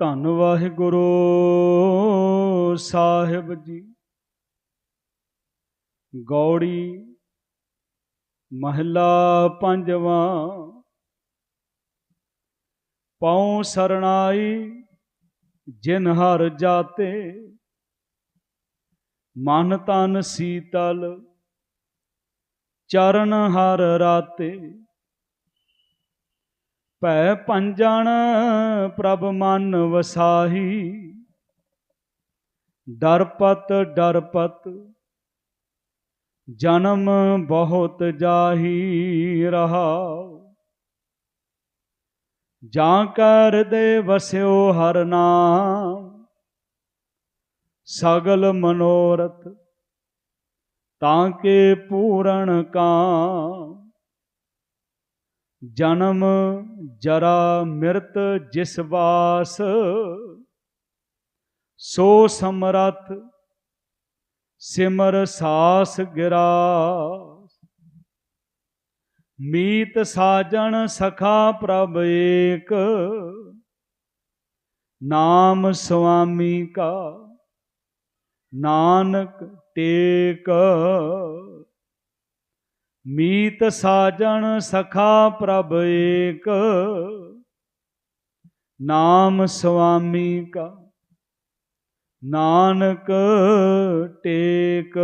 ਧੰਨ ਵਾਹਿਗੁਰੂ ਸਾਹਿਬ ਜੀ। ਗੌੜੀ ਮਹਲਾ ਪੰਜਵਾਂ। ਪਉ ਸਰਣਾਈ ਜਿਨ ਹਰ ਜਾਤੇ। ਮਨ ਤਨ ਸੀਤਲ ਚਰਨ ਹਰ ਰਾਤੇ। ਭੈ ਪੰਜਣ ਪ੍ਰਭ ਮਨ ਵਸਾਹੀ। ਡਰਪਤ ਡਰਪਤ, ਜਨਮ ਬਹੁਤ ਜਾਹੀ ਰਹਾਉ ਜਾਂ ਕਰ ਦੇ ਵਸਿਓ ਹਰ ਨਾਮ, ਸਗਲ ਮਨੋਰਥ, ਤਾਂ ਕੇ ਪੂਰਨ ਕਾਮ। ਜਨਮ ਜਰਾ ਮਿਰਤ ਜਿਸ ਬਾਸ ਸੋ ਸਮਰਥ ਸਿਮਰ ਸਾਸ ਗਿਰਾਸ। ਮੀਤ ਸਾਜਣ ਸਖਾ ਪ੍ਰਭ ਏਕ, ਨਾਮ ਸੁਆਮੀ ਕਾ, ਨਾਨਕ ਟੇਕ। ਮੀਤ ਸਾਜਣ ਸਖਾ ਪ੍ਰਭ ਏਕ। ਨਾਮ ਸੁਆਮੀ ਕਾ। ਨਾਨਕ ਟੇਕ।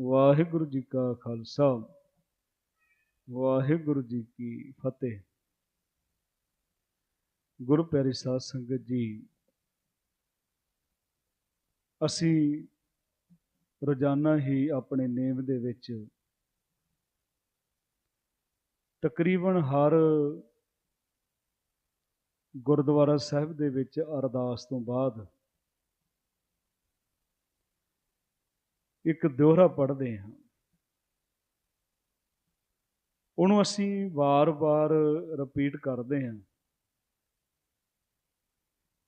ਵਾਹਿਗੁਰੂ ਜੀ ਕਾ ਖਾਲਸਾ। ਵਾਹਿਗੁਰੂ ਜੀ ਕੀ ਫਤਿਹ। ਗੁਰੂ ਪਿਆਰੀ ਸਾਧ ਸੰਗਤ ਜੀ, ਅਸੀਂ ਰੋਜ਼ਾਨਾ ਹੀ ਆਪਣੇ ਨੇਮ ਦੇ ਵਿੱਚ ਤਕਰੀਬਨ ਹਰ ਗੁਰਦੁਆਰਾ ਸਾਹਿਬ ਦੇ ਵਿੱਚ ਅਰਦਾਸ ਤੋਂ ਬਾਅਦ ਇੱਕ ਦੋਹਰਾ ਪੜ੍ਹਦੇ ਹਾਂ। ਉਹਨੂੰ ਅਸੀਂ ਵਾਰ-ਵਾਰ ਰਿਪੀਟ ਕਰਦੇ ਹਾਂ।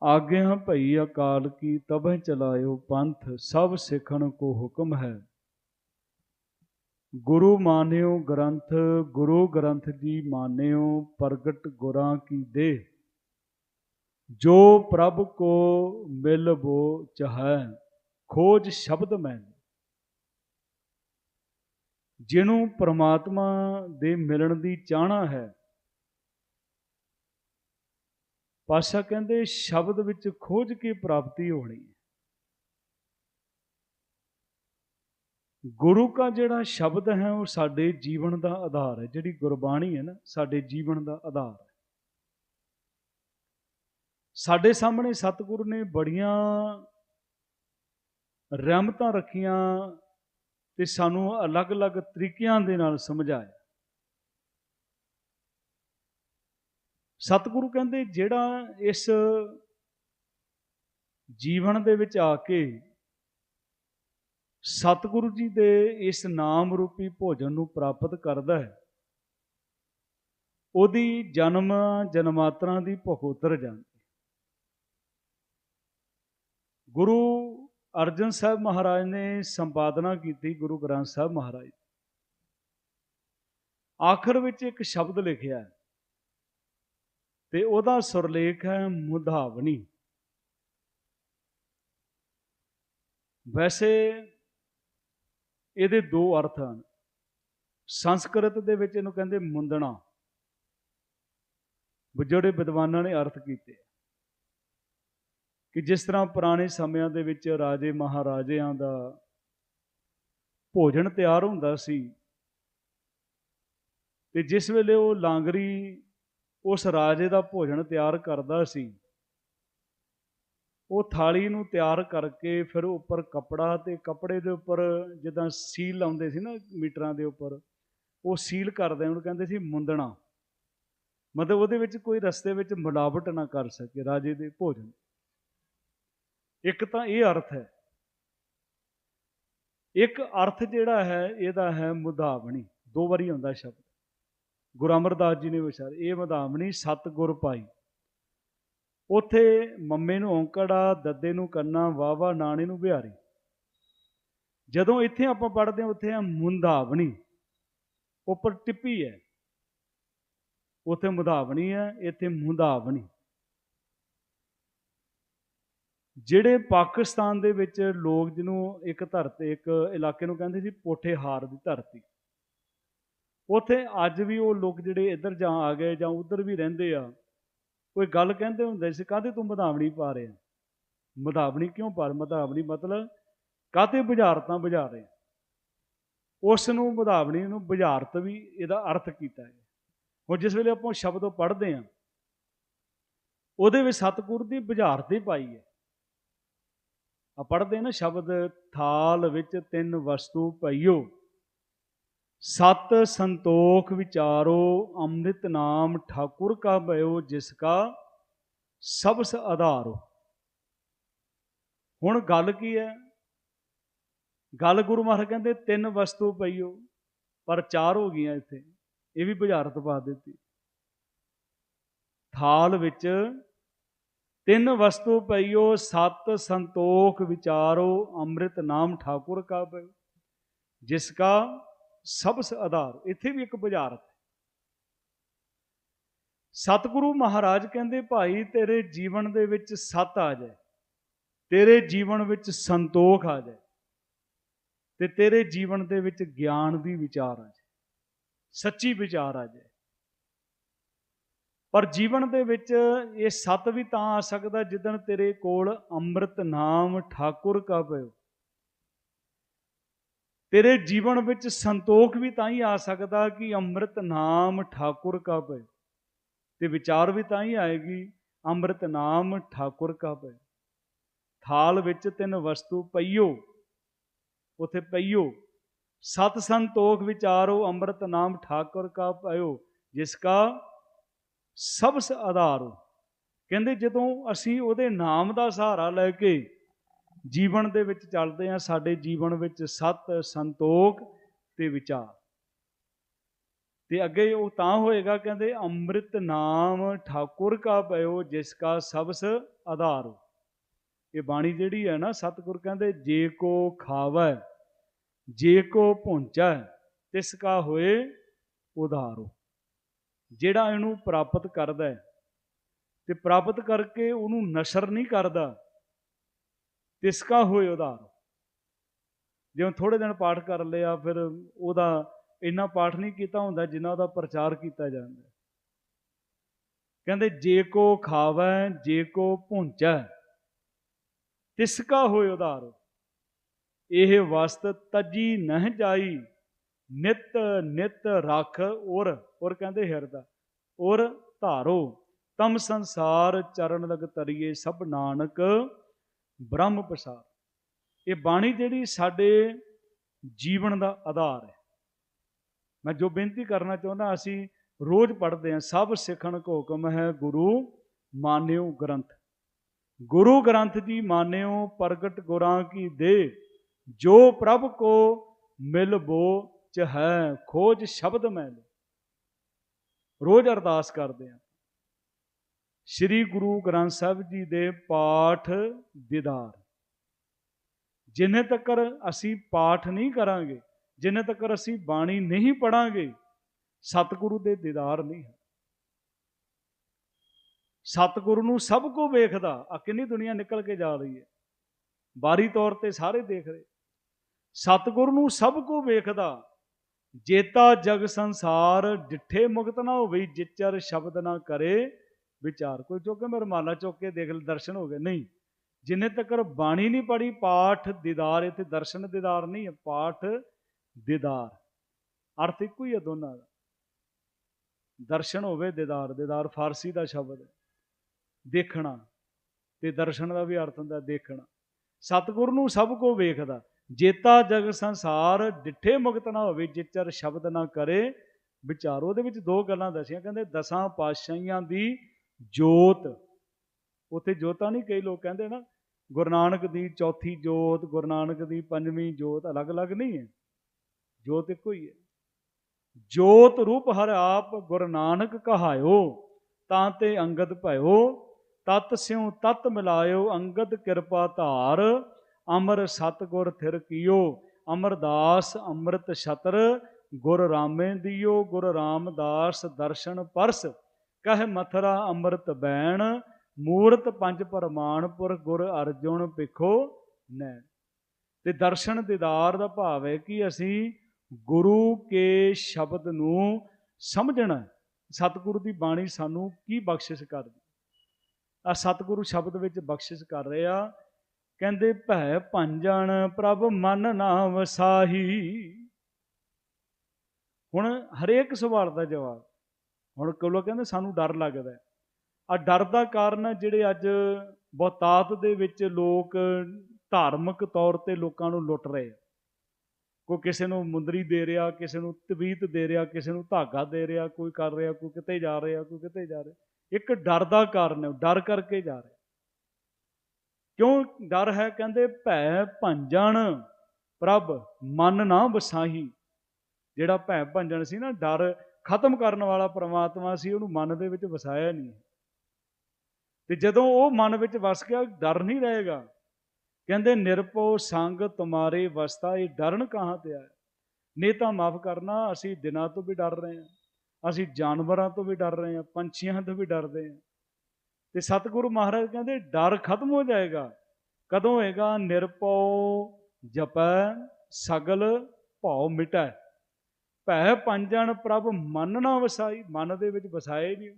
ਆਗਿਆ ਭਈ ਅਕਾਲ ਕੀ ਤਬਹਿ ਚਲਾਇਓ ਪੰਥ ਸਭ ਸਿੱਖਣ ਕੋ ਹੁਕਮ ਹੈ। ਗੁਰੂ ਮਾਨਿਓ ਗ੍ਰੰਥ, ਗੁਰੂ ਗ੍ਰੰਥ ਜੀ ਮਾਨਿਓ, ਪ੍ਰਗਟ ਗੁਰਾਂ ਕੀ ਦੇ ਜੋ ਪ੍ਰਭ ਕੋ ਮਿਲ ਬੋ ਚਾਹੈ, ਖੋਜ ਸ਼ਬਦ ਮੈਂ ਜਿਹਨੂੰ ਪ੍ਰਮਾਤਮਾ ਦੇ ਮਿਲਣ ਦੀ ਚਾਹਨਾ ਹੈ। ਪਾਸ਼ਾ ਕਹਿੰਦੇ, ਸ਼ਬਦ ਵਿੱਚ ਖੋਜ ਕੇ ਪ੍ਰਾਪਤੀ ਹੋਣੀ ਹੈ। ਗੁਰੂ ਦਾ ਜਿਹੜਾ ਸ਼ਬਦ ਹੈ ਉਹ ਸਾਡੇ ਜੀਵਨ ਦਾ ਆਧਾਰ ਹੈ। ਜਿਹੜੀ ਗੁਰਬਾਣੀ ਹੈ ਨਾ, ਸਾਡੇ ਜੀਵਨ ਦਾ ਆਧਾਰ ਹੈ। ਸਾਡੇ ਸਾਹਮਣੇ ਸਤਿਗੁਰੂ ਨੇ ਬੜੀਆਂ ਰਹਿਮਤਾਂ ਰੱਖੀਆਂ ਤੇ ਸਾਨੂੰ ਅਲੱਗ-ਅਲੱਗ ਤਰੀਕਿਆਂ ਦੇ ਨਾਲ ਸਮਝਾਇਆ। ਸਤਿਗੁਰੂ ਕਹਿੰਦੇ, ਜਿਹੜਾ ਇਸ ਜੀਵਨ ਦੇ ਵਿੱਚ ਆ ਕੇ ਸਤਿਗੁਰੂ ਜੀ ਦੇ ਇਸ ਨਾਮ ਰੂਪੀ ਭੋਜਨ ਨੂੰ ਪ੍ਰਾਪਤ ਕਰਦਾ ਹੈ। ਉਹਦੀ ਜਨਮ ਜਨਮਾਤਰਾ ਦੀ ਭੁੱਖ ਉਤਰ ਜਾਂਦੀ ਗੁਰੂ ਅਰਜਨ ਸਾਹਿਬ ਮਹਾਰਾਜ ਨੇ ਸੰਪਾਦਨਾ ਕੀਤੀ ਗੁਰੂ ਗ੍ਰੰਥ ਸਾਹਿਬ ਮਹਾਰਾਜ ਆਖਰ ਵਿੱਚ ਇੱਕ ਸ਼ਬਦ ਲਿਖਿਆ ਤੇ ਉਹਦਾ ਸੁਰਲੇਖ ਹੈ ਮੁਧਾਵਣੀ। ਵੈਸੇ ਇਹਦੇ ਦੋ ਅਰਥ ਹਨ। ਸੰਸਕ੍ਰਿਤ ਦੇ ਵਿੱਚ ਇਹਨੂੰ ਕਹਿੰਦੇ ਮੁੰਦਣਾ। ਜਿਹੜੇ ਵਿਦਵਾਨਾਂ ਨੇ ਅਰਥ ਕੀਤੇ। ਕਿ ਜਿਸ ਤਰ੍ਹਾਂ ਪੁਰਾਣੇ ਸਮਿਆਂ ਦੇ ਵਿੱਚ ਰਾਜੇ ਮਹਾਰਾਜਿਆਂ ਦਾ ਭੋਜਨ ਤਿਆਰ ਹੁੰਦਾ ਸੀ, ਤੇ ਜਿਸ ਵੇਲੇ ਉਹ ਲਾਂਗਰੀ ਉਸ ਰਾਜੇ ਦਾ ਭੋਜਨ ਤਿਆਰ ਕਰਦਾ ਸੀ ਉਹ ਥਾਲੀ ਨੂੰ ਤਿਆਰ ਕਰਕੇ ਫਿਰ ਉੱਪਰ ਕਪੜਾ ਤੇ ਕਪੜੇ ਦੇ ਉੱਪਰ ਜਿੱਦਾਂ ਸੀਲ ਲਾਉਂਦੇ ਸੀ ਨਾ ਮੀਟਰਾਂ ਦੇ ਉੱਪਰ, ਉਹ ਸੀਲ ਕਰਦੇ ਉਹਨੂੰ ਕਹਿੰਦੇ ਸੀ ਮੁੰਦਣਾ। ਮਤਲਬ ਉਹਦੇ ਵਿੱਚ ਕੋਈ ਰਸਤੇ ਵਿੱਚ ਮਿਲਾਵਟ ਨਾ ਕਰ ਸਕੇ ਰਾਜੇ ਦੇ ਭੋਜਨ। ਇੱਕ ਤਾਂ ਇਹ ਅਰਥ ਹੈ। ਇੱਕ ਅਰਥ ਜਿਹੜਾ ਹੈ, ਇਹਦਾ ਹੈ ਮੁਦਾਵਣੀ। ਦੋ ਵਾਰੀ ਆਉਂਦਾ ਸ਼ਬਦ। ਗੁਰੂ ਅਮਰਦਾਸ ਜੀ ਨੇ ਵਿਚਾਰ ਇਹ ਮੁਦਾਵਣੀ ਸਤ ਗੁਰ ਪਾਈ। ਉੱਥੇ ਮੰਮੇ ਨੂੰ ਔਂਕੜਾ, ਦੱਦੇ ਨੂੰ ਕੰਨਾ ਵਾਵਾ ਨਾਣੇ ਨੂੰ ਬਿਹਾਰੀ। ਜਦੋਂ ਇੱਥੇ ਆਪਾਂ ਪੜ੍ਹਦੇ ਹਾਂ, ਉੱਥੇ ਆ ਮੁੰਧਾਵਣੀ। ਉੱਪਰ ਟਿੱਪੀ ਹੈ। ਉੱਥੇ ਮੁਧਾਵਣੀ ਹੈ, ਇੱਥੇ ਮੁੰਧਾਵਣੀ। ਜਿਹੜੇ ਪਾਕਿਸਤਾਨ ਦੇ ਵਿੱਚ ਲੋਕ ਜਿਹਨੂੰ ਇੱਕ ਧਰਤੀ, ਇੱਕ ਇਲਾਕੇ ਨੂੰ ਕਹਿੰਦੇ ਸੀ ਪੋਠੇਹਾਰ ਦੀ ਧਰਤੀ, ਉੱਥੇ ਅੱਜ ਵੀ ਉਹ ਲੋਕ ਜਿਹੜੇ ਇੱਧਰ ਜਾਂ ਆ ਗਏ ਜਾਂ ਉੱਧਰ ਵੀ ਰਹਿੰਦੇ ਆ ਕੋਈ ਗੱਲ ਕਹਿੰਦੇ ਹੁੰਦੇ ਸੀ, ਕਾਹਦੇ ਤੂੰ ਮਧਾਵਣੀ ਪਾ ਰਿਹਾ ਮਧਾਵਣੀ ਕਿਉਂ ਪਾ ਮਧਾਵਣੀ ਮਤਲਬ ਕਾਹਤੇ ਬੁਝਾਰਤਾਂ ਬੁਝਾ ਰਹੇ ਉਸ ਨੂੰ ਮਧਾਵਣੀ ਨੂੰ ਬੁਝਾਰਤ ਵੀ ਇਹਦਾ ਅਰਥ ਕੀਤਾ ਹੈ। ਹੁਣ ਜਿਸ ਵੇਲੇ ਆਪਾਂ ਸ਼ਬਦ ਉਹ ਪੜ੍ਹਦੇ ਆ ਉਹਦੇ ਵਿੱਚ ਸਤਿਗੁਰ ਦੀ ਬੁਝਾਰਤ ਹੀ ਪਾਈ ਹੈ। ਆ ਪੜ੍ਹਦੇ ਨਾ, ਸ਼ਬਦ ਥਾਲ ਵਿੱਚ ਤਿੰਨ ਵਸਤੂ ਪਈਓ। ਸਤ ਸੰਤੋਖ ਵਿਚਾਰੋ, ਅੰਮ੍ਰਿਤ ਨਾਮ ਠਾਕੁਰ ਕਾ ਭਇਓ, ਜਿਸ ਕਾ ਸਬਸ ਆਧਾਰੋ। ਹੁਣ ਗੱਲ ਕੀ ਹੈ? ਗੱਲ ਗੁਰੂ ਮਹਾਰਾਜ ਕਹਿੰਦੇ, ਤਿੰਨ ਵਸਤੂ ਪਈਓ, ਪਰ ਚਾਰ ਹੋ ਗਈਆਂ ਇੱਥੇ। ਇਹ ਵੀ ਬੁਝਾਰਤ ਪਾ ਦਿੱਤੀ। ਥਾਲ ਵਿੱਚ ਤਿੰਨ ਵਸਤੂ ਪਈਓ, ਸਤ ਸੰਤੋਖ ਵਿਚਾਰੋ, ਅੰਮ੍ਰਿਤ ਨਾਮ ਠਾਕੁਰ ਕਾ ਭਇਓ, ਜਿਸ ਕਾ ਸਬਸ ਆਧਾਰ, ਇੱਥੇ ਵੀ ਇੱਕ ਬੁਝਾਰਤ ਹੈ। ਸਤਿਗੁਰੂ ਮਹਾਰਾਜ ਕਹਿੰਦੇ, ਭਾਈ, ਤੇਰੇ ਜੀਵਨ ਦੇ ਵਿੱਚ ਸਤ ਆ ਜਾਏ, ਤੇਰੇ ਜੀਵਨ ਵਿੱਚ ਸੰਤੋਖ ਆ ਜਾਏ ਤੇ ਤੇਰੇ ਜੀਵਨ ਦੇ ਵਿੱਚ ਗਿਆਨ ਦੀ ਵਿਚਾਰ ਆ ਜਾਏ, ਸੱਚੀ ਵਿਚਾਰ ਆ ਜਾਏ। ਪਰ ਜੀਵਨ ਦੇ ਵਿੱਚ ਇਹ ਸਤ ਵੀ ਤਾਂ ਆ ਸਕਦਾ ਜਿੱਦਣ ਤੇਰੇ ਕੋਲ ਅੰਮ੍ਰਿਤ ਨਾਮ ਠਾਕੁਰ ਕਾ ਪਇਓ ਤੇਰੇ ਜੀਵਨ ਵਿੱਚ ਸੰਤੋਖ ਵੀ ਤਾਂ ਹੀ ਆ ਸਕਦਾ ਕਿ ਅੰਮ੍ਰਿਤ ਨਾਮ ਠਾਕੁਰ ਕਾ ਪਏ। ਤੇ ਵਿਚਾਰ ਵੀ ਤਾਂ ਹੀ ਆਏਗੀ, ਅੰਮ੍ਰਿਤ ਨਾਮ ਠਾਕੁਰ ਕਾ ਪਏ। ਥਾਲ ਵਿੱਚ ਤਿੰਨ ਵਸਤੂ ਪਈਓ, ਉਥੇ ਪਈਓ। ਸਤ ਸੰਤੋਖ ਵਿਚਾਰੋ, ਅੰਮ੍ਰਿਤ ਨਾਮ ਠਾਕੁਰ ਕਾ ਪਇਓ, ਜਿਸ ਕਾ ਸਬਸ ਆਧਾਰੋ ਕਹਿੰਦੇ ਜਦੋਂ ਅਸੀਂ ਉਹਦੇ ਨਾਮ ਦਾ ਸਹਾਰਾ ਲੈ ਕੇ ਜੀਵਨ ਦੇ ਵਿੱਚ ਚੱਲਦੇ ਆ ਸਾਡੇ ਜੀਵਨ ਵਿੱਚ ਸਤ ਸੰਤੋਖ ਤੇ ਵਿਚਾਰ। ਤੇ ਅੱਗੇ ਉਹ ਤਾਂ ਹੋਏਗਾ, ਕਹਿੰਦੇ, ਅੰਮ੍ਰਿਤ ਨਾਮ ਠਾਕੁਰ ਕਾ ਪਇਓ, ਜਿਸ ਕਾ ਸਬਸ ਆਧਾਰ ਹੋ। ਇਹ ਬਾਣੀ ਜਿਹੜੀ ਹੈ ਨਾ, ਸਤਿਗੁਰ ਕਹਿੰਦੇ, ਜੇ ਕੋ ਖਾਵੈ, ਜੇ ਕੋ ਪੁੰਚੈ ਤਿਸ ਕਾ ਹੋਏ ਉਧਾਰੋ ਜਿਹੜਾ ਇਹਨੂੰ ਪ੍ਰਾਪਤ ਕਰਦਾ ਤੇ ਪ੍ਰਾਪਤ ਕਰਕੇ ਉਹਨੂੰ ਨਸ਼ਰ ਨਹੀਂ ਕਰਦਾ ਤਿਸਕਾ ਹੋਏ ਉਧਾਰ ਜਿਵੇਂ ਥੋੜੇ ਦਿਨ ਪਾਠ ਕਰ ਲਿਆ, ਫਿਰ ਉਹਦਾ ਇੰਨਾ ਪਾਠ ਨਹੀਂ ਕੀਤਾ ਹੁੰਦਾ ਜਿੰਨਾ ਉਹਦਾ ਪ੍ਰਚਾਰ ਕੀਤਾ ਜਾਂਦਾ। ਕਹਿੰਦੇ, ਜੇ ਕੋ ਖਾਵੈ, ਜੇ ਕੋ ਪੁੰਚੈ ਤਿਸਕਾ ਹੋਏ ਉਧਾਰ ਇਹ ਵਸਤ ਤਜੀ ਨਹਿ ਜਾਈ, ਨਿਤ ਨਿਤ ਰਖ ਔਰ ਔਰ ਕਹਿੰਦੇ ਹਿਰਦਾ ਔਰ ਧਾਰੋ, ਤਮ ਸੰਸਾਰ ਚਰਨ ਲਗ ਤਰੀਏ ਸਭ ਨਾਨਕ ਬ੍ਰਹਮ ਪ੍ਰਸਾਦ। ਇਹ ਬਾਣੀ ਜਿਹੜੀ ਸਾਡੇ ਜੀਵਨ ਦਾ ਆਧਾਰ ਹੈ। ਮੈਂ ਜੋ ਬੇਨਤੀ ਕਰਨਾ ਚਾਹੁੰਦਾ, ਅਸੀਂ ਰੋਜ਼ ਪੜ੍ਹਦੇ ਹਾਂ, ਸਭ ਸਿੱਖਣ ਕੋ ਹੁਕਮ ਹੈ ਗੁਰੂ ਮਾਨਿਓ ਗ੍ਰੰਥ। ਗੁਰੂ ਗ੍ਰੰਥ ਜੀ ਮਾਨਿਓ ਪ੍ਰਗਟ ਗੁਰਾਂ ਕੀ ਦੇ, ਜੋ ਪ੍ਰਭ ਕੋ ਮਿਲ ਬੋ ਚ ਹੈ, ਖੋਜ ਸ਼ਬਦ ਮੈਂ ਰੋਜ਼ ਅਰਦਾਸ ਕਰਦੇ ਹਾਂ। ਸ੍ਰੀ ਗੁਰੂ ਗ੍ਰੰਥ ਸਾਹਿਬ ਜੀ ਦੇ ਪਾਠ ਦੀਦਾਰ। ਜਿੰਨੇ ਤੱਕ ਅਸੀਂ ਪਾਠ ਨਹੀਂ ਕਰਾਂਗੇ, ਜਿੰਨੇ ਤੱਕ ਅਸੀਂ ਬਾਣੀ ਨਹੀਂ ਪੜਾਂਗੇ, ਸਤਿਗੁਰੂ ਦੇ ਦੀਦਾਰ ਨਹੀਂ ਹੈ ਸਤਿਗੁਰੂ ਨੂੰ ਸਭ ਕੋ ਵੇਖਦਾ, ਆ ਕਿੰਨੀ ਦੁਨੀਆ ਨਿਕਲ ਕੇ ਜਾ ਰਹੀ ਹੈ। ਬਾਰੀ ਤੌਰ ਤੇ ਸਾਰੇ ਦੇਖ ਰਹੇ। ਸਤਿਗੁਰੂ ਨੂੰ ਸਭ ਕੋ ਵੇਖਦਾ, ਜੇਤਾ ਜਗ ਸੰਸਾਰ ਡਿੱਠੇ ਮੁਕਤ ਨਾ ਹੋਵੇ, ਜਿਚਰ ਸ਼ਬਦ ਨਾ ਕਰੇ ਵਿਚਾਰ ਕੋਈ ਚੁੱਕ ਕੇ ਮਰਮਾਲਾ ਚੁੱਕ ਕੇ ਦੇਖ ਲੈ, ਦਰਸ਼ਨ ਹੋ ਗਏ। ਨਹੀਂ, ਜਿੰਨੇ ਤੱਕ ਬਾਣੀ ਨਹੀਂ ਪੜੀ ਪਾਠ ਦੀਦਾਰ, ਇੱਥੇ ਦਰਸ਼ਨ ਦੀਦਾਰ ਨਹੀਂ ਹੈ, ਪਾਠ ਦੀਦਾਰ। ਅਰਥ ਇੱਕੋ ਹੀ ਹੈ ਦੋਨਾਂ ਦਾ। ਦਰਸ਼ਨ ਹੋਵੇ ਦੀਦਾਰ ਦੀਦਾਰ ਫਾਰਸੀ ਦਾ ਸ਼ਬਦ ਹੈ। ਦੇਖਣਾ, ਤੇ ਦਰਸ਼ਨ ਦਾ ਵੀ ਅਰਥ ਹੁੰਦਾ ਦੇਖਣਾ। ਸਤਿਗੁਰ ਨੂੰ ਸਭ ਕੋ ਵੇਖਦਾ, ਜੇਤਾ ਜਗ ਸੰਸਾਰ, ਡਿੱਠੇ ਮੁਕਤ ਨਾ ਹੋਵੇ, ਜਿਚਰ ਸ਼ਬਦ ਨਾ ਕਰੇ। ਵਿਚਾਰ ਉਹਦੇ ਵਿੱਚ ਦੋ ਗੱਲਾਂ ਦੱਸੀਆਂ, ਕਹਿੰਦੇ ਦਸਾਂ ਪਾਤਸ਼ਾਹੀਆਂ ਦੀ ਜੋਤ। ਉੱਥੇ ਜੋਤਾਂ ਨਹੀਂ ਕਈ ਲੋਕ ਕਹਿੰਦੇ ਨਾ, ਗੁਰੂ ਨਾਨਕ ਦੀ ਚੌਥੀ ਜੋਤ, ਗੁਰੂ ਨਾਨਕ ਦੀ ਪੰਜਵੀਂ ਜੋਤ ਅਲੱਗ-ਅਲੱਗ ਨਹੀਂ ਹੈ। ਜੋਤ ਇੱਕੋ ਹੀ ਹੈ। ਜੋਤ ਰੂਪ ਹਰ ਆਪ ਗੁਰੂ ਨਾਨਕ ਕਹਾਇਓ, ਤਾਂ ਤੇ ਅੰਗਦ ਭਇਓ, ਤਤ ਸਿਉ ਤਤ ਮਿਲਾਇਓ, ਅੰਗਦ ਕਿਰਪਾ ਧਾਰ, ਅਮਰ ਸਤਗੁਰ ਥਿਰ ਕੀਓ, ਅਮਰਦਾਸ ਅੰਮ੍ਰਿਤ ਛਤਰ, ਗੁਰ ਰਾਮੇ ਦਿਓ, ਗੁਰ ਰਾਮਦਾਸ ਦਰਸ਼ਨ ਪਰਸ। ਕਹਿ ਮਥਰਾ ਅੰਮ੍ਰਿਤ ਬੈਣ, ਮੂਰਤ ਪੰਜ ਪਰਮਾਨਪੁਰ ਗੁਰ ਅਰਜੁਨ ਪਿਖੋ ਨੈ ਤੇ ਦਰਸ਼ਨ ਦੀਦਾਰ ਦਾ ਭਾਵ ਹੈ ਕਿ ਅਸੀਂ ਗੁਰੂ ਕੇ ਸ਼ਬਦ ਨੂੰ ਸਮਝਣਾ ਸਤਿਗੁਰੂ ਦੀ ਬਾਣੀ ਸਾਨੂੰ ਕੀ ਬਖਸ਼ਿਸ਼ ਕਰਦੀ ਆ ਸਤਿਗੁਰੂ ਸ਼ਬਦ ਵਿੱਚ ਬਖਸ਼ਿਸ਼ ਕਰ ਰਿਹਾ ਕਹਿੰਦੇ ਭੈ ਭੰਜਨ ਪ੍ਰਭ ਮਨ ਨਾ ਵਸਾਹੀ ਹੁਣ ਹਰੇਕ ਸਵਾਲ ਦਾ ਜਵਾਬ ਹੁਣ ਕੋਲੋਂ ਕਹਿੰਦੇ ਸਾਨੂੰ ਡਰ ਲੱਗਦਾ ਆ ਡਰ ਦਾ ਕਾਰਨ ਹੈ ਜਿਹੜੇ ਅੱਜ ਬਹੁਤਾਤ ਦੇ ਵਿੱਚ ਲੋਕ ਧਾਰਮਿਕ ਤੌਰ ਤੇ ਲੋਕਾਂ ਨੂੰ ਲੁੱਟ ਰਹੇ ਆ। ਕੋਈ ਕਿਸੇ ਨੂੰ ਮੁੰਦਰੀ ਦੇ ਰਿਹਾ, ਕਿਸੇ ਨੂੰ ਤਵੀਤ ਦੇ ਰਿਹਾ, ਕਿਸੇ ਨੂੰ ਧਾਗਾ ਦੇ ਰਿਹਾ, ਕੋਈ ਕਰ ਰਿਹਾ, ਕੋਈ ਕਿਤੇ ਜਾ ਰਿਹਾ, ਕੋਈ ਕਿਤੇ ਜਾ ਰਿਹਾ। ਇੱਕ ਡਰ ਦਾ ਕਾਰਨ ਹੈ ਡਰ ਕਰਕੇ ਜਾ ਰਿਹਾ। ਕਿਉਂ ਡਰ ਹੈ? ਕਹਿੰਦੇ ਭੈ ਭੰਜਣ ਪ੍ਰਭ ਮਨ ਨਾ ਵਸਾਹੀ। ਜਿਹੜਾ ਭੈ ਭੰਜਣ ਸੀ ਨਾ, ਡਰ ਖਤਮ ਕਰਨ ਵਾਲਾ ਪ੍ਰਮਾਤਮਾ ਸੀ, ਉਹਨੂੰ ਮਨ ਦੇ ਵਿੱਚ ਵਸਾਇਆ ਨਹੀਂ ਤੇ ਜਦੋਂ ਉਹ ਮਨ ਵਿੱਚ ਵਸ ਗਿਆ, ਡਰ ਨਹੀਂ ਰਹੇਗਾ। ਕਹਿੰਦੇ ਨਿਰਪੋ ਸੰਗ ਤੁਮਾਰੇ ਵਸਤਾ, ਇਹ ਡਰਨ ਕਹਾਂ ਤੇ ਆਇਆ? ਨੇ ਤਾਂ ਮਾਫ ਕਰਨਾ, ਅਸੀਂ ਦਿਨਾਂ ਤੋਂ ਵੀ ਡਰ ਰਹੇ ਹਾਂ। ਅਸੀਂ ਜਾਨਵਰਾਂ ਤੋਂ ਵੀ ਡਰ ਰਹੇ ਹਾਂ, ਪੰਛੀਆਂ ਤੋਂ ਵੀ ਡਰਦੇ ਹਾਂ। ਤੇ ਸਤਿਗੁਰੂ ਮਹਾਰਾਜ ਕਹਿੰਦੇ, ਡਰ ਖਤਮ ਹੋ ਜਾਏਗਾ। ਕਦੋਂ ਹੋਏਗਾ? ਨਿਰਪਉ ਜਪੈ, ਸਗਲ ਭਉ ਮਿਟੈ। ਭੈ ਪੰਜਣ ਪ੍ਰਭ, ਮਨ ਨਾ ਵਸਾਈ, ਮਨ ਦੇ ਵਿੱਚ ਵਸਾਏ ਨਹੀਂ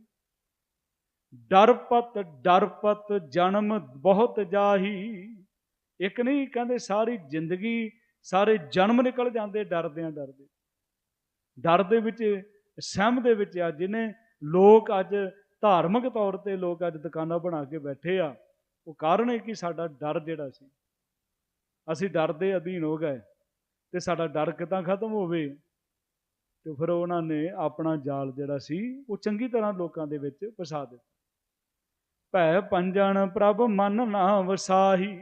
ਡਰਪਤ ਡਰਪਤ ਜਨਮ ਬਹੁਤ ਜਾਹੀ। ਇੱਕ ਨਹੀਂ ਕਹਿੰਦੇ ਸਾਰੀ ਜ਼ਿੰਦਗੀ, ਸਾਰੇ ਜਨਮ ਨਿਕਲ ਜਾਂਦੇ ਡਰਦਿਆਂ ਡਰਦੇ। ਡਰ ਦੇ ਵਿੱਚ, ਸਹਿਮ ਦੇ ਵਿੱਚ ਆ ਜਿਹਨੇ ਲੋਕ ਅੱਜ ਧਾਰਮਿਕ ਤੌਰ ਤੇ ਲੋਕ ਅੱਜ ਦੁਕਾਨਾਂ ਬਣਾ ਕੇ ਬੈਠੇ ਆ, ਉਹ ਕਾਰਨ ਹੈ ਕਿ ਸਾਡਾ ਡਰ ਜਿਹੜਾ ਸੀ। ਅਸੀਂ ਡਰ ਦੇ ਅਧੀਨ ਹੋ ਗਏ ਤੇ ਸਾਡਾ ਡਰ ਕਿਦਾਂ ਖਤਮ ਹੋਵੇ? ਤੇ ਫਿਰ ਉਹਨਾਂ ਨੇ ਆਪਣਾ ਜਾਲ ਜਿਹੜਾ ਸੀ, ਉਹ ਚੰਗੀ ਤਰ੍ਹਾਂ ਲੋਕਾਂ ਦੇ ਵਿੱਚ ਫਸਾ ਦਿੱਤਾ। ਭੈ ਪੰਜਣ ਪ੍ਰਭ ਮਨ ਨਾ ਵਸਾਹੀ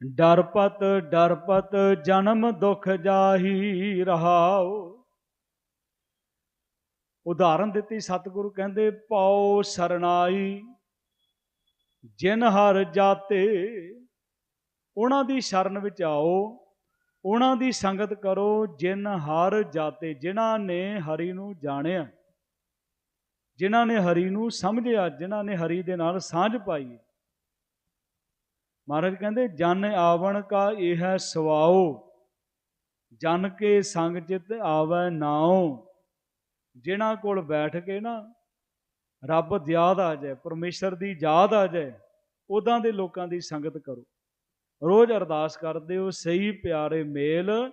ਡਰਪਤ ਡਰਪਤ ਜਨਮ ਦੁਖ ਜਾਹੀ ਰਹਾਓ ਉਦਾਹਰਨ ਦਿੱਤੀ ਸਤਿਗੁਰੂ ਕਹਿੰਦੇ ਪਾਉ ਸਰਣਾਈ, ਜਿਨ ਹਰ ਜਾਤੇ, ਉਹਨਾਂ ਦੀ ਸ਼ਰਨ ਵਿੱਚ ਆਓ। ਉਹਨਾਂ ਦੀ ਸੰਗਤ ਕਰੋ ਜਿਨ ਹਰ ਜਾਤੇ, ਜਿਨ੍ਹਾਂ ਨੇ ਹਰੀ ਨੂੰ ਜਾਣਿਆ, ਜਿਨ੍ਹਾਂ ਨੇ ਹਰੀ ਨੂੰ ਸਮਝਿਆ, ਜਿਨ੍ਹਾਂ ਨੇ ਹਰੀ ਦੇ ਨਾਲ ਸਾਂਝ ਪਾਈ। ਮਹਾਰਾਜ ਕਹਿੰਦੇ, ਜਨ ਆਵਣ ਕਾ ਇਹ ਹੈ ਸਵਾਓ, ਜਨ ਕੇ ਸੰਗ ਚਿਤ ਆਵੈ ਨਾਉ। ਜਿਨ੍ਹਾਂ ਕੋਲ ਬੈਠ ਕੇ ਨਾ ਰੱਬ ਯਾਦ ਆ ਜਾਏ, ਪਰਮੇਸ਼ਰ ਦੀ ਯਾਦ ਆ ਜਾਏ ਉਦਾਂ ਦੇ ਲੋਕਾਂ ਦੀ ਸੰਗਤ ਕਰੋ। ਰੋਜ਼ ਅਰਦਾਸ ਕਰਦੇ ਹੋ, ਸਹੀ ਪਿਆਰੇ ਮੇਲ,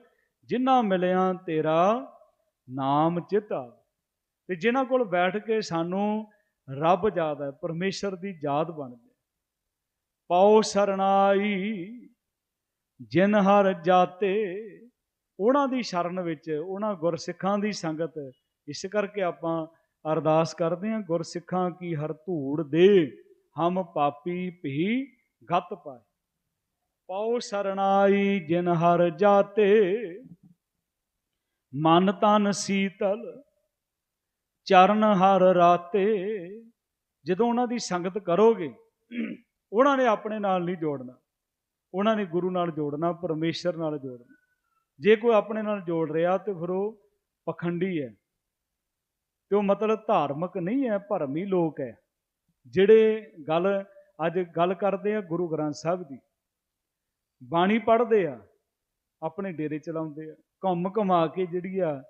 ਜਿਨ੍ਹਾਂ ਮਿਲਿਆ ਤੇਰਾ ਨਾਮ ਚਿਤਾ ਤੇ ਜਿਨ੍ਹਾਂ ਕੋਲ ਬੈਠ ਕੇ ਸਾਨੂੰ ਰੱਬ ਯਾਦ ਹੈ ਪਰਮੇਸ਼ਰ ਦੀ ਯਾਦ ਬਣ ਜਾਏ ਪਾਉ ਸਰਣਾਈ, ਜਿਨ ਹਰ ਜਾਤੇ, ਉਹਨਾਂ ਦੀ ਸ਼ਰਨ ਵਿੱਚ, ਉਹਨਾਂ ਗੁਰਸਿੱਖਾਂ ਦੀ ਸੰਗਤ। ਇਸ ਕਰਕੇ ਆਪਾਂ ਅਰਦਾਸ ਕਰਦੇ ਹਾਂ, ਗੁਰਸਿੱਖਾਂ ਕੀ ਹਰ ਧੂੜ ਦੇ, ਹਮ ਪਾਪੀ ਭੀ ਗਤ ਪਾਏ। ਪਾਉ ਸਰਣਾਈ ਜਿਨ ਹਰ ਜਾਤੇ। ਮਨ ਤਨ ਸੀਤਲ, ਚਰਨ ਹਰ ਰਾਤੇ। ਜਦੋਂ ਉਹਨਾਂ ਦੀ ਸੰਗਤ ਕਰੋਗੇ, ਉਹਨਾਂ ਨੇ ਆਪਣੇ ਨਾਲ ਨਹੀਂ ਜੋੜਨਾ। ਉਹਨਾਂ ਨੇ ਗੁਰੂ ਨਾਲ ਜੋੜਨਾ, ਪਰਮੇਸ਼ਰ ਨਾਲ ਜੋੜਨਾ। ਜੇ ਕੋਈ ਆਪਣੇ ਨਾਲ ਜੋੜ ਰਿਹਾ ਤੇ ਫਿਰ ਉਹ ਪਖੰਡੀ ਹੈ। ਤੇ ਉਹ ਮਤਲਬ ਧਾਰਮਿਕ ਨਹੀਂ ਹੈ, ਭਰਮੀ ਲੋਕ ਹੈ। ਜਿਹੜੇ ਗੱਲ, ਅੱਜ ਗੱਲ ਕਰਦੇ ਆ ਗੁਰੂ ਗ੍ਰੰਥ ਸਾਹਿਬ ਦੀ ਬਾਣੀ ਪੜ੍ਹਦੇ ਆ, ਆਪਣੇ ਡੇਰੇ ਚਲਾਉਂਦੇ ਆ। ਘੁੰਮ ਘੁਮਾ ਕੇ ਜਿਹੜੀ ਆ,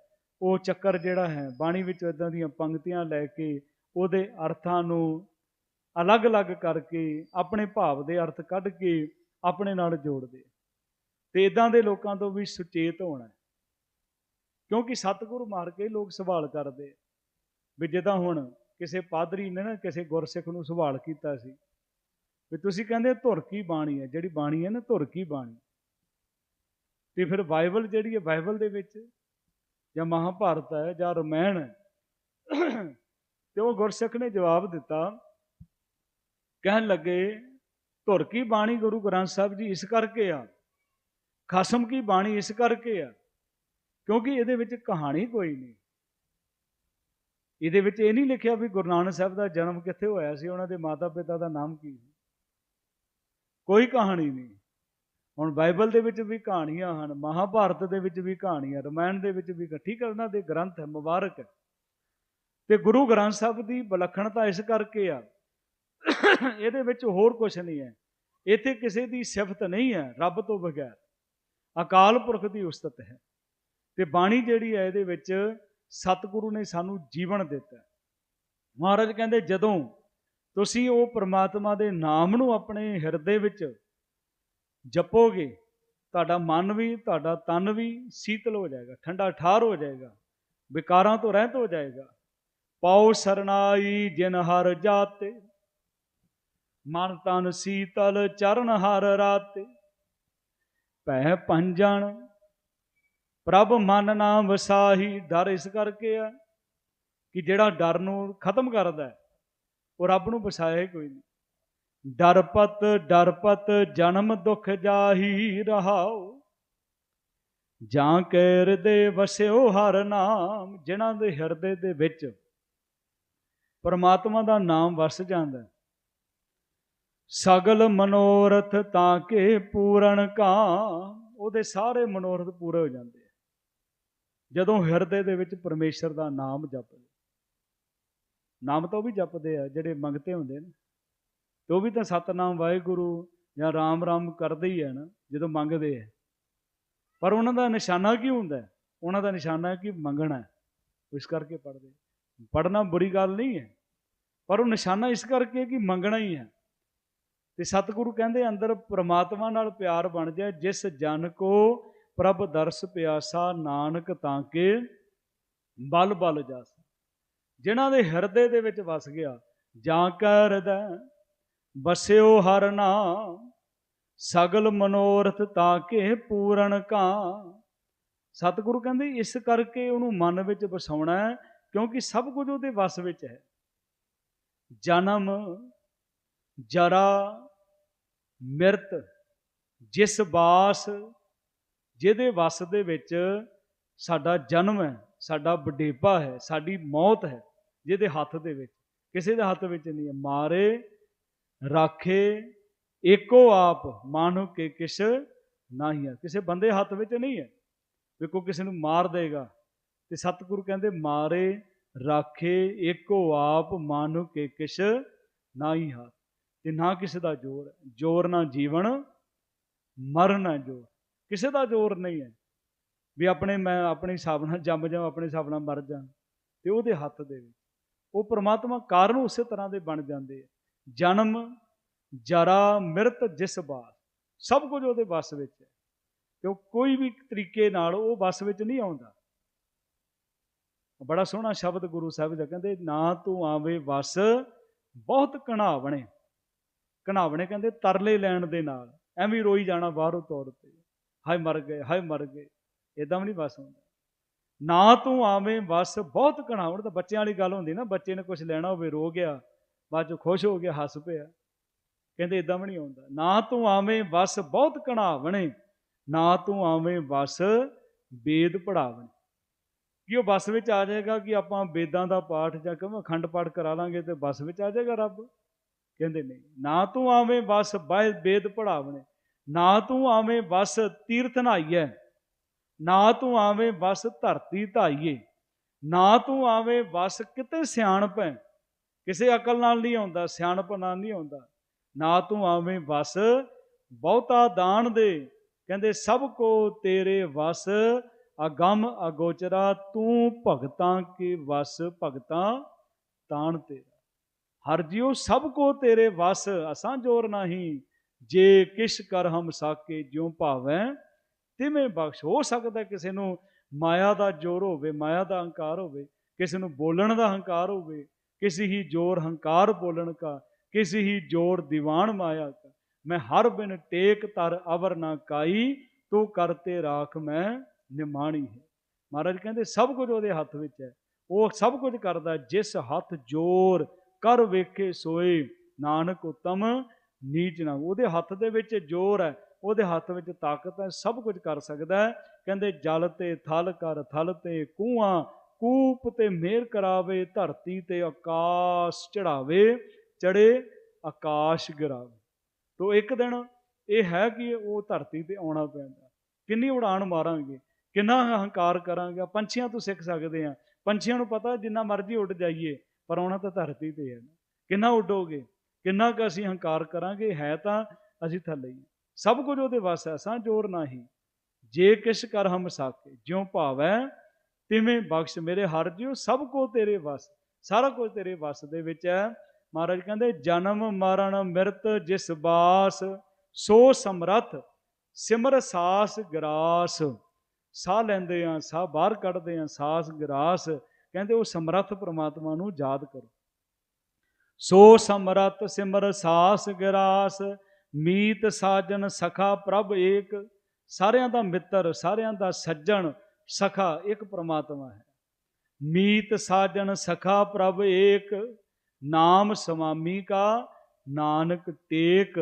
ਉਹ ਚੱਕਰ ਜਿਹੜਾ ਹੈ, ਬਾਣੀ ਵਿੱਚ ਇਦਾਂ ਦੀਆਂ ਪੰਕਤੀਆਂ ਲੈ ਕੇ, ਉਹਦੇ ਅਰਥਾਂ ਨੂੰ ਅਲੱਗ-ਅਲੱਗ ਕਰਕੇ, ਆਪਣੇ ਭਾਵ ਦੇ ਅਰਥ ਕੱਢ ਕੇ, ਆਪਣੇ ਨਾਲ ਜੋੜਦੇ ਤੇ ਇਦਾਂ ਦੇ ਲੋਕਾਂ ਤੋਂ ਵੀ ਸੁਚੇਤ ਹੋਣਾ ਕਿਉਂਕਿ ਸਤਿਗੁਰੂ ਮਾਰ ਕੇ ਲੋਕ ਸਵਾਲ ਕਰਦੇ ਵੀ ਜਿੱਦਾਂ ਹੁਣ ਕਿਸੇ ਪਾਦਰੀ ਨੇ ਨਾ, ਕਿਸੇ ਗੁਰਸਿੱਖ ਨੂੰ ਸਵਾਲ ਕੀਤਾ ਸੀ ਵੀ ਤੁਸੀਂ ਕਹਿੰਦੇ ਧੁਰ ਕੀ ਬਾਣੀ ਹੈ? ਜਿਹੜੀ ਬਾਣੀ ਹੈ ਨਾ, ਧੁਰ ਕੀ ਬਾਣੀ? ਤੇ ਫਿਰ ਬਾਈਬਲ ਜਿਹੜੀ ਹੈ, ਬਾਈਬਲ ਦੇ ਵਿੱਚ ਜਾਂ ਮਹਾਭਾਰਤ ਹੈ ਜਾਂ ਰਮਾਇਣ ਹੈ, ਤੇ ਉਹ ਗੁਰਸਿੱਖ ਨੇ ਜਵਾਬ ਦਿੱਤਾ, ਕਹਿਣ ਲੱਗੇ, ਧੁਰ ਕੀ ਬਾਣੀ ਗੁਰੂ ਗ੍ਰੰਥ ਸਾਹਿਬ ਜੀ ਇਸ ਕਰਕੇ ਆ, ਖਸਮ ਕੀ ਬਾਣੀ ਇਸ ਕਰਕੇ ਆ, ਕਿਉਂਕਿ ਇਹਦੇ ਵਿੱਚ ਕਹਾਣੀ ਕੋਈ ਨਹੀਂ। ਇਹਦੇ ਵਿੱਚ ਇਹ ਨਹੀਂ ਲਿਖਿਆ ਵੀ ਗੁਰੂ ਨਾਨਕ ਸਾਹਿਬ ਦਾ ਜਨਮ ਕਿੱਥੇ ਹੋਇਆ ਸੀ, ਉਹਨਾਂ ਦੇ ਮਾਤਾ ਪਿਤਾ ਦਾ ਨਾਮ ਕੀ ਸੀ? ਕੋਈ ਕਹਾਣੀ ਨਹੀਂ। ਹੁਣ ਬਾਈਬਲ ਦੇ ਵਿੱਚ ਵੀ ਕਹਾਣੀਆਂ ਹਨ, ਮਹਾਭਾਰਤ ਦੇ ਵਿੱਚ ਵੀ ਕਹਾਣੀਆਂ, ਰਮਾਇਣ ਦੇ ਵਿੱਚ ਵੀ ਠੀਕ ਹੈ, ਉਹਨਾਂ ਦੇ ਗ੍ਰੰਥ ਹੈ ਮੁਬਾਰਕ ਹੈ। ਤੇ ਗੁਰੂ ਗ੍ਰੰਥ ਸਾਹਿਬ ਦੀ ਬਲਖਣਤਾ ਇਸ ਕਰਕੇ ਆ, ਇਹਦੇ ਵਿੱਚ ਹੋਰ ਕੁਝ ਨਹੀਂ ਹੈ। ਇੱਥੇ ਕਿਸੇ ਦੀ ਸਿਫਤ ਨਹੀਂ ਹੈ, ਰੱਬ ਤੋਂ ਬਗੈਰ। ਅਕਾਲ ਪੁਰਖ ਦੀ ਉਸਤਤ ਹੈ। ਤੇ ਬਾਣੀ ਜਿਹੜੀ ਹੈ, ਇਹਦੇ ਵਿੱਚ ਸਤਿਗੁਰੂ ਨੇ ਸਾਨੂੰ ਜੀਵਨ ਦਿੱਤਾ। ਮਹਾਰਾਜ ਕਹਿੰਦੇ, ਜਦੋਂ ਤੁਸੀਂ ਉਹ ਪ੍ਰਮਾਤਮਾ ਦੇ ਨਾਮ ਨੂੰ ਆਪਣੇ ਹਿਰਦੇ ਵਿੱਚ ਜਪੋਗੇ ਤੁਹਾਡਾ ਮਨ ਵੀ ਤੁਹਾਡਾ ਤਨ ਵੀ ਸੀਤਲ ਹੋ ਜਾਏਗਾ ਠੰਡਾ ਠਾਰ ਹੋ ਜਾਏਗਾ ਵਿਕਾਰਾਂ ਤੋਂ ਰਹਿਤ ਹੋ ਜਾਏਗਾ। ਪਾਉ ਸਰਨਾਈ ਜਿਨ ਹਰ ਜਾਤੇ ਮਨ ਤਨ ਸੀਤਲ ਚਰਨ ਹਰ ਰਾਤੇ। ਭੈ ਪੰਜਣ ਪ੍ਰਭ ਮਨ ਨਾ ਵਸਾਹੀ ਡਰ ਇਸ ਕਰਕੇ ਆ ਕਿ ਜਿਹੜਾ ਡਰ ਨੂੰ ਖਤਮ ਕਰਦਾ ਹੈ, ਉਹ ਰੱਬ ਨੂੰ ਵਸਾਇਆ ਕੋਈ ਨਹੀਂ। ਡਰਪਤ ਡਰਪਤ ਜਨਮ ਦੁਖ ਜਾਹੀ ਰਹਾਓ। ਜਾਂ ਕੇ ਹਿਰਦੇ ਵਸਿਓ ਹਰ ਨਾਮ, ਜਿਨ੍ਹਾਂ ਦੇ ਹਿਰਦੇ ਦੇ ਵਿੱਚ ਪਰਮਾਤਮਾ ਦਾ ਨਾਮ ਵਸ ਜਾਂਦਾ ਸਗਲ ਮਨੋਰਥ ਤਾਂ ਕੇ ਪੂਰਨ ਕਾ ਉਹਦੇ ਸਾਰੇ ਮਨੋਰਥ ਪੂਰੇ ਹੋ ਜਾਂਦੇ ਆ। ਜਦੋਂ ਹਿਰਦੇ ਦੇ ਵਿੱਚ ਪਰਮੇਸ਼ਰ ਦਾ ਨਾਮ ਜਪਦੇ ਨਾਮ ਤਾਂ ਉਹ ਵੀ ਜਪਦੇ ਆ, ਜਿਹੜੇ ਮੰਗਤੇ ਹੁੰਦੇ ਨੇ। ਤੇ ਉਹ ਵੀ ਤਾਂ ਸਤਨਾਮ ਵਾਹਿਗੁਰੂ ਜਾਂ ਰਾਮ ਰਾਮ ਕਰਦੇ ਹੀ ਆ ਨਾ, ਜਦੋਂ ਮੰਗਦੇ ਆ। ਪਰ ਉਹਨਾਂ ਦਾ ਨਿਸ਼ਾਨਾ ਕੀ ਹੁੰਦਾ ਉਹਨਾਂ ਦਾ ਨਿਸ਼ਾਨਾ ਕਿ ਮੰਗਣਾ ਇਸ ਕਰਕੇ ਪੜਦੇ ਪੜਨਾ ਬੁਰੀ ਗੱਲ ਨਹੀਂ ਹੈ, ਪਰ ਉਹ ਨਿਸ਼ਾਨਾ ਇਸ ਕਰਕੇ ਕਿ ਮੰਗਣਾ ਹੀ ਹੈ। ਤੇ ਸਤਿਗੁਰੂ ਕਹਿੰਦੇ ਅੰਦਰ ਪ੍ਰਮਾਤਮਾ ਨਾਲ ਪਿਆਰ ਬਣ ਜਾਏ, ਜਿਸ ਜਨ ਕੋ ਪ੍ਰਭ ਦਰਸ ਪਿਆਸਾ ਨਾਨਕ ਤਾਂ ਕੇ ਬਲ ਬਲ ਜਾਸ। ਜਿਨ੍ਹਾਂ ਦੇ ਹਿਰਦੇ ਦੇ ਵਿੱਚ ਵਸ ਗਿਆ, ਜਾਂ ਕਰਦਾ ਵਸਿਓ ਹਰ ਨਾਮ, ਸਗਲ ਮਨੋਰਥ ਤਾਂ ਕੇ ਪੂਰਨ ਕਾ ਸਤਿਗੁਰੂ ਕਹਿੰਦੇ, ਇਸ ਕਰਕੇ ਉਹਨੂੰ ਮਨ ਵਿੱਚ ਵਸਾਉਣਾ ਹੈ, ਕਿਉਂਕਿ ਸਭ ਕੁਝ ਉਹਦੇ ਵਸ ਵਿੱਚ ਹੈ। ਜਨਮ, ਜਰਾ, ਮਿਰਤ, ਜਿਸ ਬਾਸ ਜਿਹਦੇ ਵਸ ਦੇ ਵਿੱਚ ਸਾਡਾ ਜਨਮ ਹੈ, ਸਾਡਾ ਵਡੇਪਾ ਹੈ, ਸਾਡੀ ਮੌਤ ਹੈ। ਜਿਹਦੇ ਹੱਥ ਦੇ ਵਿੱਚ, ਕਿਸੇ ਦੇ ਹੱਥ ਵਿੱਚ ਨਹੀਂ ਹੈ। ਮਾਰੇ, ਰਾਖੇ, ਏਕੋ ਆਪ ਮਾਨੋ ਕੇ ਕਿਸ ਨਹੀਂ ਹੈ। ਕਿਸੇ ਬੰਦੇ ਹੱਥ ਵਿੱਚ ਨਹੀਂ ਹੈ। ਵੀ ਕੋਈ ਕਿਸੇ ਨੂੰ ਮਾਰ ਦੇਗਾ। ਤੇ ਸਤਿਗੁਰੂ ਕਹਿੰਦੇ, ਮਾਰੇ, ਰਾਖੇ, ਏਕੋ ਆਪ ਮਾਨੋ ਕੇ ਕਿਸ ਨਾਹੀ ਹੱਥ ਤੇ ਨਾ ਕਿਸੇ ਦਾ ਜ਼ੋਰ ਹੈ। ਜ਼ੋਰ ਨਾ ਜੀਵਨ ਮਰਨ ਨਾ ਜ਼ੋਰ। ਕਿਸੇ ਦਾ ਜ਼ੋਰ ਨਹੀਂ ਹੈ। ਵੀ ਆਪਣੇ ਮੈਂ ਆਪਣੇ ਹਿਸਾਬ ਨਾਲ ਜੰਮ ਜਾ ਆਪਣੇ ਹਿਸਾਬ ਨਾਲ ਮਰ ਜਾ ਤੇ ਉਹਦੇ ਹੱਥ ਦੇ ਵਿੱਚ। ਉਹ ਪ੍ਰਮਾਤਮਾ ਕਾਰਨ ਉਸੇ ਤਰ੍ਹਾਂ ਦੇ ਬਣ ਜਾਂਦੇ ਆ। ਜਨਮ, ਜਰਾ, ਮਿਰਤ, ਜਿਸ ਬਾਤ, ਸਭ ਕੁਝ ਉਹਦੇ ਵੱਸ ਵਿੱਚ ਹੈ। ਤੇ ਉਹ ਕੋਈ ਵੀ ਤਰੀਕੇ ਨਾਲ ਉਹ ਵੱਸ ਵਿੱਚ ਨਹੀਂ ਆਉਂਦਾ। ਬੜਾ ਸੋਹਣਾ ਸ਼ਬਦ ਗੁਰੂ ਸਾਹਿਬ ਦਾ ਕਹਿੰਦੇ, ਨਾ ਤੂੰ ਆਵੇ ਵਸ, ਬਹੁਤ ਕਣਾਵਣੇ ਕਣਾਵਣੇ ਕਹਿੰਦੇ, ਤਰਲੇ ਲੈਣ ਦੇ ਨਾਲ। ਐਵੇਂ ਰੋਈ ਜਾਣਾ ਬਾਹਰੋਂ ਤੌਰ ਤੇ। ਹਾਏ ਮਰ ਗਏ, ਹਾਏ ਮਰ ਗਏ। ਇਦਾਂ ਵੀ ਨਹੀਂ ਵਸ ਹੁੰਦਾ। ਨਾ ਤੂੰ ਆਵੇਂ ਵਸ ਬਹੁਤ ਕਣਾਵਣ ਤਾਂ ਬੱਚਿਆਂ ਵਾਲੀ ਗੱਲ ਹੁੰਦੀ ਨਾ, ਬੱਚੇ ਨੇ ਕੁਝ ਲੈਣਾ ਹੋਵੇ, ਰੋ ਗਿਆ, ਬਾਅਦ ਚ ਖੁਸ਼ ਹੋ ਗਿਆ, ਹੱਸ ਪਿਆ। ਕਹਿੰਦੇ ਇਦਾਂ ਵੀ ਨਹੀਂ ਆਉਂਦਾ ਨਾ ਤੂੰ ਆਵੇਂ ਵਸ ਬਹੁਤ ਘਣਾਵਣੇ। ਨਾ ਤੂੰ ਆਵੇਂ ਵਸ ਵੇਦ ਪੜਾਵਣੇ। ਕਿ ਉਹ ਬਸ ਵਿੱਚ ਆ ਜਾਏਗਾ ਕਿ ਆਪਾਂ ਵੇਦਾਂ ਦਾ ਪਾਠ ਜਾਂ ਕਿਵੇਂ ਅਖੰਡ ਪਾਠ ਕਰਾ ਲਾਂਗੇ ਤੇ ਬਸ ਵਿੱਚ ਆ ਜਾਏਗਾ ਰੱਬ? ਕਹਿੰਦੇ ਨਹੀਂ। ਨਾ ਤੂੰ ਆਵੇਂ, ਬਸ ਬਾਹ ਵੇਦ ਪੜਾਵਣੇ। ਨਾ ਤੂੰ ਆਵੇਂ, ਬਸ ਤੀਰਥ ਨਹਾਈਐ। ਨਾ ਤੂੰ ਆਵੇਂ ਬਸ ਧਰਤੀ ਧਾਈਏ, ਨਾ ਤੂੰ ਆਵੇਂ ਬਸ ਕਿਤੇ ਸਿਆਣਪ ਹੈ। ਕਿਸੇ ਅਕਲ ਨਾਲ ਨਹੀਂ ਆਉਂਦਾ, ਸਿਆਣਪ ਨਾਲ ਨਹੀਂ ਆਉਂਦਾ। ਨਾ ਤੂੰ ਆਵੇਂ ਬਸ ਬਹੁਤਾ ਦਾਨ ਦੇ, ਕਹਿੰਦੇ ਸਭ ਕੋ ਤੇਰੇ ਵਸ ਅਗੰਮ ਅਗੋਚਰਾ, ਤੂੰ ਭਗਤਾਂ ਕੇ ਵਸ ਭਗਤਾਂ ਤਾਣ ਤੇਰਾ। ਹਰ ਜਿਉ ਸਭ ਕੋ ਤੇਰੇ ਵਸ, ਅਸਾਂ ਜੋਰ ਨਹੀਂ, ਜੇ ਕਿਛ ਕਰ ਹਮ ਸਾਕੇ ਜਿਉ ਭਾਵੈ ਤਿਵੇਂ ਬਖਸ਼? ਹੋ ਸਕਦਾ ਕਿਸੇ ਨੂੰ ਮਾਇਆ ਦਾ ਜੋਰ ਹੋਵੇ, ਮਾਇਆ ਦਾ ਹੰਕਾਰ ਹੋਵੇ, ਕਿਸੇ ਨੂੰ ਬੋਲਣ ਦਾ ਹੰਕਾਰ ਹੋਵੇ, ਕਿਸੇ ਹੀ ਜੋਰ ਹੰਕਾਰ ਬੋਲਣ ਕਾ, ਕਿਸੇ ਹੀ ਜੋਰ ਦੀਵਾਨ ਮਾਇਆ ਕਾ। ਮੈਂ ਹਰ ਬਿਨ ਟੇਕ ਤਰ ਅਵਰ ਨਾ ਕਾਈ, ਤੂੰ ਕਰਤੇ ਰਾਖ ਮੈਂ ਨਿਮਾਣੀ ਹੈ। ਮਹਾਰਾਜ ਕਹਿੰਦੇ, ਸਭ ਕੁਝ ਉਹਦੇ ਹੱਥ ਵਿੱਚ ਹੈ। ਉਹ ਸਭ ਕੁਝ ਕਰਦਾ ਜਿਸ ਹੱਥ ਜੋਰ ਕਰ ਵੇਖੇ ਸੋਏ, ਨਾਨਕ ਉਤਮ ਨੀਚ ਨਾ ਉਹਦੇ ਹੱਥ ਦੇ ਵਿੱਚ ਜੋਰ ਹੈ। ਉਹਦੇ ਹੱਥ ਵਿੱਚ ਤਾਕਤ ਹੈ, ਸਭ ਕੁਝ ਕਰ ਸਕਦਾ ਹੈ। ਕਹਿੰਦੇ, ਜਲ ਤੇ ਥਲ ਕਰ, ਥਲ ਤੇ ਕੂਆਂ ਕੂਪ ਤੇ ਮੇਰ ਕਰਾਵੇ, ਧਰਤੀ ਤੇ ਆਕਾਸ਼ ਚੜਾਵੇ, ਚੜੇ ਆਕਾਸ਼ ਗਿਰਾਵੇ। ਤੋ ਇੱਕ ਦਿਨ ਇਹ ਹੈ ਕਿ ਉਹ ਧਰਤੀ ਤੇ ਆਉਣਾ ਪੈਂਦਾ। ਕਿੰਨੀ ਉਡਾਨ ਮਾਰਾਂਗੇ, ਕਿੰਨਾ ਹੰਕਾਰ ਕਰਾਂਗੇ ਪੰਛੀਆਂ ਤੋਂ ਸਿੱਖ ਸਕਦੇ ਆ ਪੰਛੀਆਂ ਨੂੰ ਪਤਾ, ਜਿੰਨਾ ਮਰਜ਼ੀ ਉੱਡ ਜਾਈਏ, ਪਰ ਆਉਣਾ ਤਾਂ ਧਰਤੀ ਤੇ ਹੈ ਕਿੰਨਾ ਉੱਡੋਗੇ, ਕਿੰਨਾ ਕੁ ਅਸੀਂ ਹੰਕਾਰ ਕਰਾਂਗੇ, ਹੈ ਤਾਂ ਅਸੀਂ ਥੱਲੇ ਹੀ। ਸਭ ਕੁਝ ਉਹਦੇ ਵੱਸ ਹੈ ਸਾਂ ਜੋਰ ਨਹੀਂ ਜੇ ਕਿਛ ਕਰ ਹਮ ਸਾਕੇ ਜਿਉ ਭਾਵੈ, ਤਿਵੇਂ ਬਖਸ਼ ਮੇਰੇ ਹਰ ਜਿਉ, ਸਭ ਕੋ ਤੇਰੇ ਵੱਸ ਸਾਰਾ ਕੁਝ ਤੇਰੇ ਵੱਸ ਦੇ ਵਿੱਚ ਹੈ। ਮਹਾਰਾਜ ਕਹਿੰਦੇ, ਜਨਮ ਮਰਨ ਮਿਰਤ ਜਿਸ ਬਾਸ, ਸੋ ਸਮਰਥ ਸਿਮਰ ਸਾਸ ਗਰਾਸ। ਸਾਹ ਲੈਂਦੇ ਆ, ਸਾਹ ਬਾਹਰ ਕੱਢਦੇ ਆ, ਸਾਸ ਗਰਾਸ। ਕਹਿੰਦੇ, ਉਹ ਸਮਰੱਥ ਪ੍ਰਮਾਤਮਾ ਨੂੰ ਯਾਦ ਕਰੋ। ਸੋ ਸਮਰੱਥ ਸਿਮਰ ਸਾਸ ਗਰਾਸ ਮੀਤ ਸਾਜਨ ਸਖਾ ਪ੍ਰਭ ਏਕ, ਸਾਰਿਆਂ ਦਾ ਮਿੱਤਰ, ਸਾਰਿਆਂ ਦਾ ਸੱਜਣ ਸਖਾ ਇੱਕ ਪ੍ਰਮਾਤਮਾ ਹੈ। ਮੀਤ ਸਾਜਨ ਸਖਾ ਪ੍ਰਭ ਏਕ, ਨਾਮ ਸਵਾਮੀ ਕਾ ਨਾਨਕ ਟੇਕ।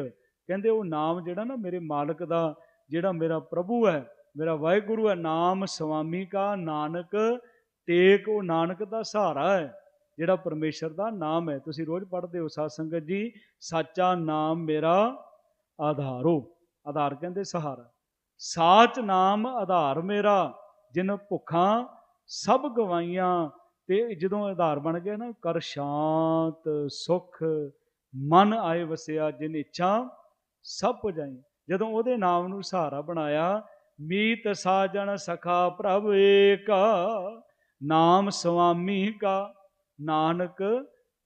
ਕਹਿੰਦੇ ਉਹ ਨਾਮ ਜਿਹੜਾ ਨਾ ਮੇਰੇ ਮਾਲਕ ਦਾ, ਜਿਹੜਾ ਮੇਰਾ ਪ੍ਰਭੂ ਹੈ, ਮੇਰਾ ਵਾਹਿਗੁਰੂ ਹੈ, ਨਾਮ ਸਵਾਮੀ ਕਾ ਨਾਨਕ ਟੇਕ। ਉਹ ਨਾਨਕ ਦਾ ਸਹਾਰਾ ਹੈ, ਜਿਹੜਾ ਪਰਮੇਸ਼ਰ ਦਾ ਨਾਮ ਹੈ। ਤੁਸੀਂ ਰੋਜ਼ ਪੜ੍ਹਦੇ ਹੋ, ਸਾਧ ਸੰਗਤ ਜੀ, ਸਾਚਾ ਨਾਮ ਮੇਰਾ ਆਧਾਰੋ। ਆਧਾਰ ਕਹਿੰਦੇ ਸਹਾਰਾ। ਸਾਚ ਨਾਮ ਆਧਾਰ ਮੇਰਾ, ਜਿਨ ਭੁੱਖਾਂ ਸਭ ਗਵਾਈਆਂ। ਤੇ ਜਦੋਂ ਆਧਾਰ ਬਣ ਗਿਆ ਨਾ, ਕਰ ਸ਼ਾਂਤ ਸੁਖ, ਮਨ ਆਏ ਵਸਿਆ ਜਿਨ ਇੱਛਾ ਸਭ ਪੁਜਾਈ ਜਦੋਂ ਉਹਦੇ ਨਾਮ ਨੂੰ ਸਹਾਰਾ ਬਣਾਇਆ, ਮੀਤ ਸਾਜਣ ਸਖਾ ਪ੍ਰਭ ਏਕਾ, ਨਾਮ ਸੁਆਮੀ ਕਾ, ਨਾਨਕ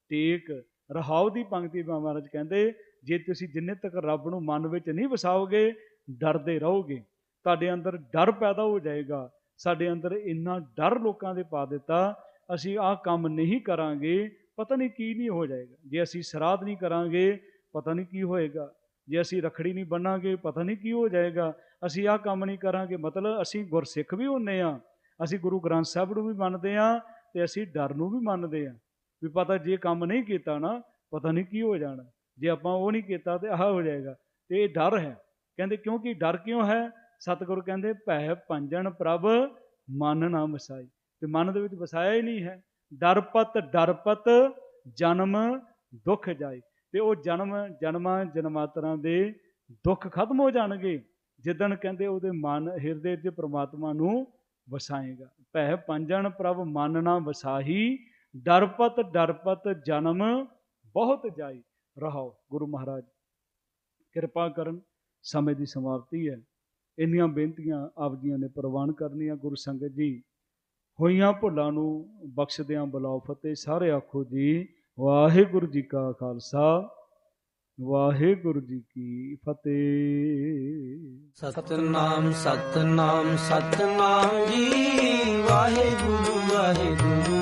ਟੇਕ। ਰਹਾਉ ਦੀ ਪੰਕਤੀ ਮਹਾਰਾਜ ਕਹਿੰਦੇ ਜੇ ਤੁਸੀਂ ਜਿੰਨੇ ਤੱਕ ਰੱਬ ਨੂੰ ਮਨ ਵਿੱਚ ਨਹੀਂ ਵਸਾਓਗੇ, ਡਰਦੇ ਰਹੋਗੇ। ਤੁਹਾਡੇ ਅੰਦਰ ਡਰ ਪੈਦਾ ਹੋ ਜਾਏਗਾ। ਸਾਡੇ ਅੰਦਰ ਇੰਨਾ ਡਰ ਲੋਕਾਂ ਦੇ ਪਾ ਦਿੱਤਾ, ਅਸੀਂ ਆਹ ਕੰਮ ਨਹੀਂ ਕਰਾਂਗੇ, ਪਤਾ ਨਹੀਂ ਕੀ ਨਹੀਂ ਹੋ ਜਾਏਗਾ। ਜੇ ਅਸੀਂ ਸਰਾਧ ਨਹੀਂ ਕਰਾਂਗੇ, ਪਤਾ ਨਹੀਂ ਕੀ ਹੋਏਗਾ। ਜੇ ਅਸੀਂ ਰਖੜੀ ਨਹੀਂ ਬੰਨਾਂਗੇ, ਪਤਾ ਨਹੀਂ ਕੀ ਹੋ ਜਾਏਗਾ। ਅਸੀਂ ਆਹ ਕੰਮ ਨਹੀਂ ਕਰਾਂਗੇ, ਮਤਲਬ ਅਸੀਂ ਗੁਰਸਿੱਖ ਵੀ ਹੁੰਨੇ ਆ। ਅਸੀਂ ਗੁਰੂ ਗ੍ਰੰਥ ਸਾਹਿਬ ਨੂੰ ਵੀ ਮੰਨਦੇ ਆ ਤੇ ਅਸੀਂ ਡਰ ਨੂੰ ਵੀ ਮੰਨਦੇ ਆ। ਵੀ ਪਤਾ ਜੇ ਕੰਮ ਨਹੀਂ ਕੀਤਾ ਨਾ, ਪਤਾ ਨਹੀਂ ਕੀ ਹੋ ਜਾਣਾ। ਜੇ ਆਪਾਂ ਉਹ ਨਹੀਂ ਕੀਤਾ ਤੇ ਆਹ ਹੋ ਜਾਏਗਾ। ਤੇ ਇਹ ਡਰ ਹੈ। ਕਹਿੰਦੇ ਕਿਉਂਕਿ ਡਰ ਕਿਉਂ ਹੈ? ਸਤਿਗੁਰ ਕਹਿੰਦੇ, ਭੈ ਪੰਜਨ ਪ੍ਰਭ ਮਨ ਨਾ ਵਸਾਈ। ਤੇ ਮਨ ਦੇ ਵਿੱਚ ਵਸਾਇਆ ਹੀ ਨਹੀਂ ਹੈ। ਡਰਪਤ ਡਰਪਤ, ਜਨਮ, ਦੁੱਖ ਜਾਏ। ਤੇ ਉਹ ਜਨਮ, ਜਨਮਾਂ, ਜਨਮਾਤਰਾਂ ਦੇ ਦੁੱਖ ਖਤਮ ਹੋ ਜਾਣਗੇ। ਜਿੱਦਣ ਕਹਿੰਦੇ ਉਹਦੇ ਮਨ, ਹਿਰਦੇ 'ਚ ਪ੍ਰਮਾਤਮਾ ਨੂੰ ਵਸਾਏਗਾ। ਭੈ ਪੰਜਨ ਪ੍ਰਭ ਮਨ ਨਾ ਵਸਾਹੀ। ਡਰਪਤ ਡਰਪਤ, ਜਨਮ ਬਹੁਤ ਜਾਈ ਰਹਾਓ ਗੁਰੂ ਮਹਾਰਾਜ। ਕਿਰਪਾ ਕਰਨ, ਸਮੇਂ ਦੀ ਸਮਾਪਤੀ ਹੈ। ਇੰਨੀਆਂ ਬੇਨਤੀਆਂ ਆਪ ਜੀਆਂ ਨੇ ਪ੍ਰਵਾਨ ਕਰਨੀਆਂ, ਗੁਰੂ ਸੰਗਤ ਜੀ। ਹੋਈਆਂ ਭੁੱਲਾਂ ਨੂੰ ਬਖਸ਼ਦਿਆਂ ਬੁਲਾਓ ਫਤਿਹ। ਸਾਰੇ ਆਖੋ ਜੀ, ਵਾਹਿਗੁਰੂ ਜੀ ਕਾ ਖਾਲਸਾ, ਵਾਹਿਗੁਰੂ ਜੀ ਕੀ ਫਤਿਹ। ਸਤਨਾਮ ਸਤਨਾਮ ਸਤਨਾਮ ਜੀ, ਵਾਹਿਗੁਰੂ ਵਾਹਿਗੁਰੂ।